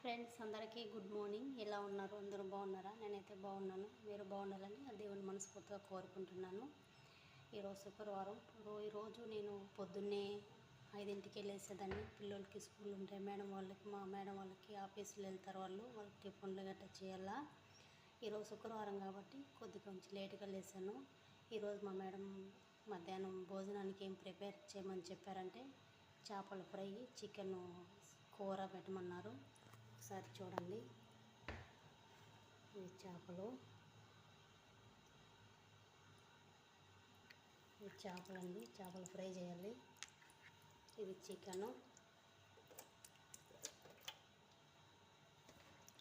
Friends అందరికీ good morning. ఎలా ఉన్నారు? అందరూ బాగున్నారా? నేనైతే బాగున్నాను. మీరు బాగుండాలని దేవుని మనస్ఫూర్తిగా కోరుకుంటున్నాను. ఈరోజు శుక్రవారం. రో- ఈరోజు నేను పొద్దున్నే ఐదింటికి వెళ్ళేసేదాన్ని పిల్లలకి స్కూల్ ఉంటాయి మేడం వాళ్ళకి మా మేడం వాళ్ళకి ఆఫీసులో వెళ్తారు వాళ్ళు. వాళ్ళకి టిఫిన్లు గట్రా చేయాలా. ఈరోజు శుక్రవారం కాబట్టి కొద్ది కొంచెం లేట్గా లేసాను. ఈరోజు మా మేడం మధ్యాహ్నం భోజనానికి ఏం ప్రిపేర్ చేయమని చెప్పారంటే చేపల ఫ్రై చికెన్ కూర పెట్టమన్నారు. ఒకసారి చూడండి. ఇవి చేపలు. ఇవి చేపలండి. చేపలు ఫ్రై చేయాలి. ఇది చికెను.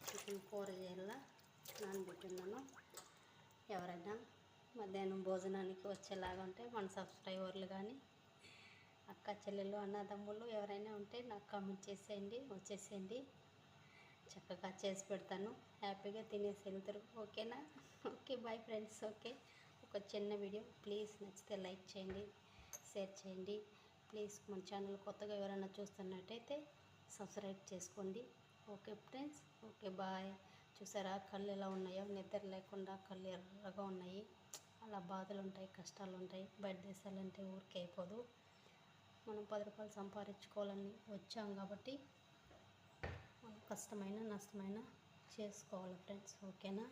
చికెన్ కూర చేయాలా. నానబెట్టున్నాను. ఎవరైనా మధ్యాహ్నం భోజనానికి వచ్చేలాగా ఉంటే మన సబ్స్క్రైబర్లు కానీ అక్క చెల్లెలు అన్నదమ్ములు ఎవరైనా ఉంటే నాకు కామెంట్ చేసేయండి వచ్చేసేయండి. చక్కగా చేసి పెడతాను. హ్యాపీగా తినేసి వెళ్తారు. ఓకేనా? Okay bye friends okay. ఒక చిన్న వీడియో. ప్లీజ్ నచ్చితే లైక్ చేయండి షేర్ చేయండి. ప్లీజ్ మన ఛానల్ కొత్తగా ఎవరైనా చూస్తున్నట్టయితే సబ్స్క్రైబ్ చేసుకోండి. ఓకే ఫ్రెండ్స్ ఓకే బాయ్ చూసారా? కళ్ళు ఎలా ఉన్నాయో? నిద్ర లేకుండా కళ్ళు ఎర్రగా ఉన్నాయి. అలా బాధలు ఉంటాయి కష్టాలు ఉంటాయి. బయట దేశాలంటే ఊరికే అయిపోదు. మనం పది రూపాయలు సంపాదించుకోవాలని వచ్చాం కాబట్టి కష్టమైన నష్టమైన చేసుకోవాలి ఫ్రెండ్స్ ఓకేనా?